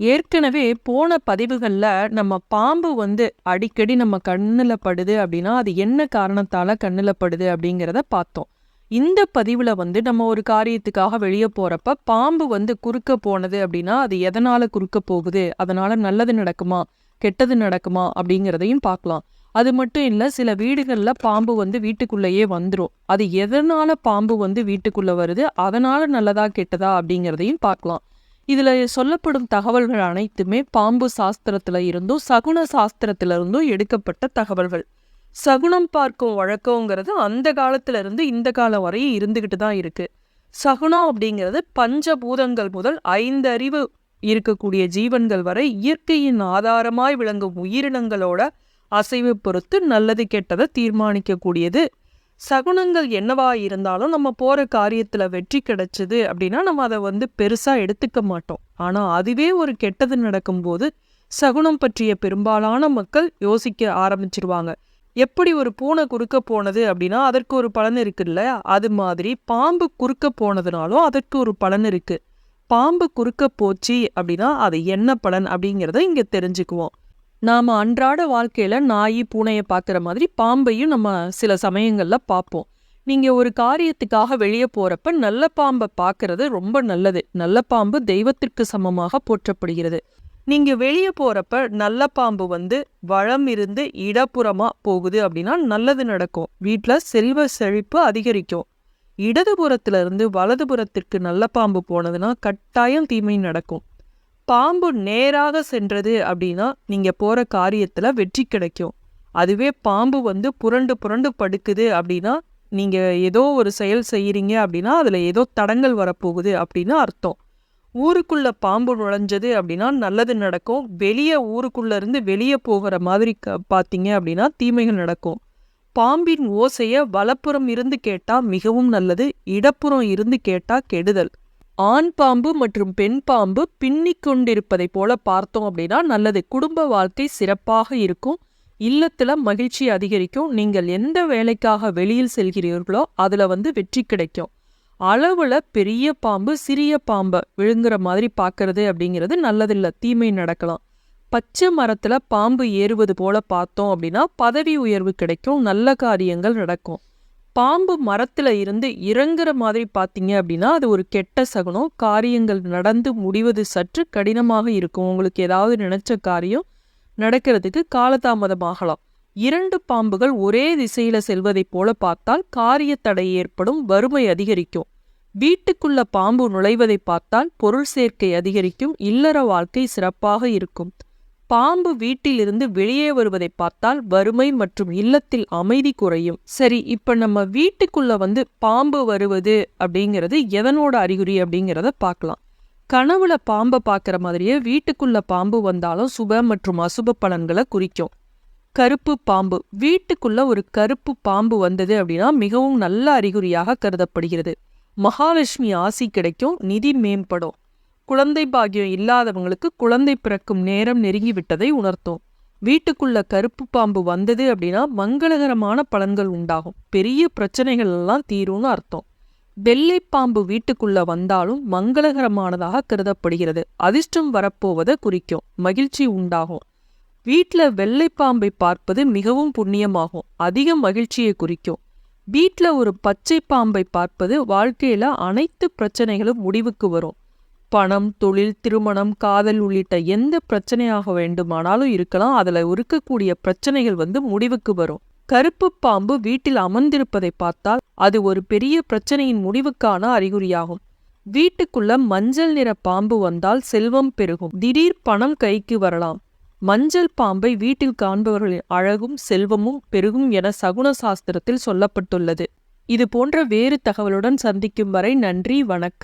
ஏற்கனவே போன பதிவுகளில் நம்ம பாம்பு வந்து அடிக்கடி நம்ம கண்ணில் படுது அப்படின்னா அது என்ன காரணத்தால் கண்ணில் படுது அப்படிங்கிறத பார்த்தோம். இந்த பதிவில் வந்து நம்ம ஒரு காரியத்துக்காக வெளியே போகிறப்ப பாம்பு வந்து குறுக்க போனது அப்படின்னா அது எதனால் குறுக்க போகுது? அதனால் நல்லது நடக்குமா? கெட்டது நடக்குமா? அப்படிங்கிறதையும் பார்க்கலாம். அது மட்டும் இல்லை சில வீடுகளில் பாம்பு வந்து வீட்டுக்குள்ளேயே வந்துடும் அது எதனால் பாம்பு வந்து வீட்டுக்குள்ளே வருது? அதனால் நல்லதா கெட்டதா அப்படிங்கிறதையும் பார்க்கலாம். இதில் சொல்லப்படும் தகவல்கள் அனைத்துமே பாம்பு சாஸ்திரத்தில் இருந்தும் சகுன சாஸ்திரத்துல இருந்தும் எடுக்கப்பட்ட தகவல்கள். சகுனம் பார்க்கும் வழக்கங்கிறது அந்த காலத்துல இருந்து இந்த காலம் வரையும் இருந்துகிட்டு தான் இருக்கு. சகுனம் அப்படிங்கிறது பஞ்சபூதங்கள் முதல் ஐந்து அறிவு இருக்கக்கூடிய ஜீவன்கள் வரை இயற்கையின் ஆதாரமாய் விளங்கும் உயிரினங்களோட அசைவு பொறுத்து நல்லது கெட்டதை தீர்மானிக்கக்கூடியது. சகுனங்கள் என்னவா இருந்தாலும் நம்ம போற காரியத்துல வெற்றி கிடைச்சது அப்படின்னா நம்ம அதை வந்து பெருசா எடுத்துக்க மாட்டோம். ஆனா அதுவே ஒரு கெட்டது நடக்கும்போது சகுனம் பற்றிய பெரும்பாலான மக்கள் யோசிக்க ஆரம்பிச்சிருவாங்க. எப்படி ஒரு பூனை குறுக்க போனது அப்படின்னா அதற்கு ஒரு பலன் இருக்குல்ல அது மாதிரி பாம்பு குறுக்க போனதுனாலும் அதற்கு ஒரு பலன் இருக்கு. பாம்பு குறுக்க போச்சு அப்படின்னா அது என்ன பலன் அப்படிங்கிறத இங்க தெரிஞ்சுக்குவோம். நாம் அன்றாட வாழ்க்கையில் நாய் பூனையை பார்க்குற மாதிரி பாம்பையும் நம்ம சில சமயங்களில் பார்ப்போம். நீங்கள் ஒரு காரியத்துக்காக வெளியே போகிறப்ப நல்ல பாம்பை பார்க்கறது ரொம்ப நல்லது. நல்ல பாம்பு தெய்வத்திற்கு சமமாக போற்றப்படுகிறது. நீங்கள் வெளியே போகிறப்ப நல்ல பாம்பு வந்து வளம் இருந்து இடப்புறமாக போகுது அப்படின்னா நல்லது நடக்கும். வீட்டில் செல்வ செழிப்பு அதிகரிக்கும். இடதுபுறத்திலிருந்து வலதுபுறத்திற்கு நல்ல பாம்பு போனதுன்னா கட்டாயம் தீமை நடக்கும். பாம்பு நேராக சென்றது அப்படின்னா நீங்க போற காரியத்துல வெற்றி கிடைக்கும். அதுவே பாம்பு வந்து புரண்டு புரண்டு படுக்குது அப்படின்னா நீங்க ஏதோ ஒரு செயல் செய்யறீங்க அப்படின்னா அதுல ஏதோ தடங்கள் வரப்போகுது அப்படின்னு அர்த்தம். ஊருக்குள்ள பாம்பு நுழைஞ்சது அப்படின்னா நல்லது நடக்கும். வெளியே ஊருக்குள்ள இருந்து வெளியே போகிற மாதிரி க பார்த்தீங்க அப்படின்னா தீமைகள் நடக்கும். பாம்பின் ஓசைய வலப்புறம் இருந்து கேட்டால் மிகவும் நல்லது இடப்புறம் இருந்து கேட்டா கெடுதல். ஆண் பாம்பு மற்றும் பெண் பாம்பு பின்னிக் கொண்டிருப்பதை போல பார்த்தோம் அப்படின்னா நல்லது. குடும்ப வாழ்க்கை சிறப்பாக இருக்கும். இல்லத்துல மகிழ்ச்சி அதிகரிக்கும். நீங்கள் எந்த வேலைக்காக வெளியில் செல்கிறீர்களோ அதுல வந்து வெற்றி கிடைக்கும். அளவுல பெரிய பாம்பு சிறிய பாம்பை விழுங்குற மாதிரி பார்க்கறது அப்படிங்கிறது நல்லதில்ல. தீமை நடக்கலாம். பச்சை மரத்துல பாம்பு ஏறுவது போல பார்த்தோம் அப்படின்னா பதவி உயர்வு கிடைக்கும். நல்ல காரியங்கள் நடக்கும். பாம்பு மரத்துல இருந்து இறங்குற மாதிரி பார்த்தீங்க அப்படின்னா அது ஒரு கெட்ட சகுனம். காரியங்கள் நடந்து முடிவது சற்று கடினமாக இருக்கும். உங்களுக்கு ஏதாவது நினைச்ச காரியம் நடக்கிறதுக்கு காலதாமதமாகலாம் இரண்டு பாம்புகள் ஒரே திசையில செல்வதைப் போல பார்த்தால் காரிய தடை ஏற்படும் வறுமை அதிகரிக்கும். வீட்டுக்குள்ள பாம்பு நுழைவதை பார்த்தால் பொருள் சேர்க்கை அதிகரிக்கும் இல்லற வாழ்க்கை சிறப்பாக இருக்கும். பாம்பு வீட்டிலிருந்து வெளியே வருவதை பார்த்தால் வறுமை மற்றும் இல்லத்தில் அமைதி குறையும். சரி இப்ப நம்ம வீட்டுக்குள்ள வந்து பாம்பு வருவது அப்படிங்கிறது எதனோட அறிகுறி அப்படிங்கிறத பார்க்கலாம். கனவுல பாம்பை பார்க்குற மாதிரியே வீட்டுக்குள்ள பாம்பு வந்தாலும் சுப மற்றும் அசுப பலன்களை குறிக்கும். கருப்பு பாம்பு. வீட்டுக்குள்ள ஒரு கருப்பு பாம்பு வந்தது அப்படின்னா மிகவும் நல்ல அறிகுறியாக கருதப்படுகிறது. மகாலட்சுமி ஆசி கிடைக்கும் நிதி மேம்படும். குழந்தை பாக்கியம் இல்லாதவங்களுக்கு குழந்தை பிறக்கும் நேரம் நெருங்கி விட்டதை உணர்த்தும். வீட்டுக்குள்ள கருப்பு பாம்பு வந்தது அப்படின்னா மங்களகரமான பலன்கள் உண்டாகும். பெரிய பிரச்சனைகள் எல்லாம் தீரும்னு அர்த்தம். வெள்ளை பாம்பு வீட்டுக்குள்ள வந்தாலும் மங்களகரமானதாக கருதப்படுகிறது. அதிர்ஷ்டம் வரப்போவதை குறிக்கும். மகிழ்ச்சி உண்டாகும். வீட்டில் வெள்ளை பாம்பை பார்ப்பது மிகவும் புண்ணியமாகும். அதிக மகிழ்ச்சியை குறிக்கும். வீட்ல ஒரு பச்சை பாம்பை பார்ப்பது வாழ்க்கையில அனைத்து பிரச்சனைகளும் முடிவுக்கு வரும். பணம் தொழில் திருமணம் காதல் உள்ளிட்ட எந்த பிரச்சனையாக வேண்டுமானாலும் இருக்கலாம். அதுல இருக்கக்கூடிய பிரச்சனைகள் வந்து முடிவுக்கு வரும். கருப்பு பாம்பு வீட்டில் அமர்ந்திருப்பதை பார்த்தால் அது ஒரு பெரிய பிரச்சனையின் முடிவுக்கான அறிகுறியாகும். வீட்டுக்குள்ள மஞ்சள் நிற பாம்பு வந்தால் செல்வம் பெருகும். திடீர் பணம் கைக்கு வரலாம். மஞ்சள் பாம்பை வீட்டில் காண்பவர்களின் அழகும் செல்வமும் பெருகும் என சகுன சாஸ்திரத்தில் சொல்லப்பட்டுள்ளது. இது போன்ற வேறு தகவலுடன் சந்திக்கும் வரை நன்றி வணக்கம்.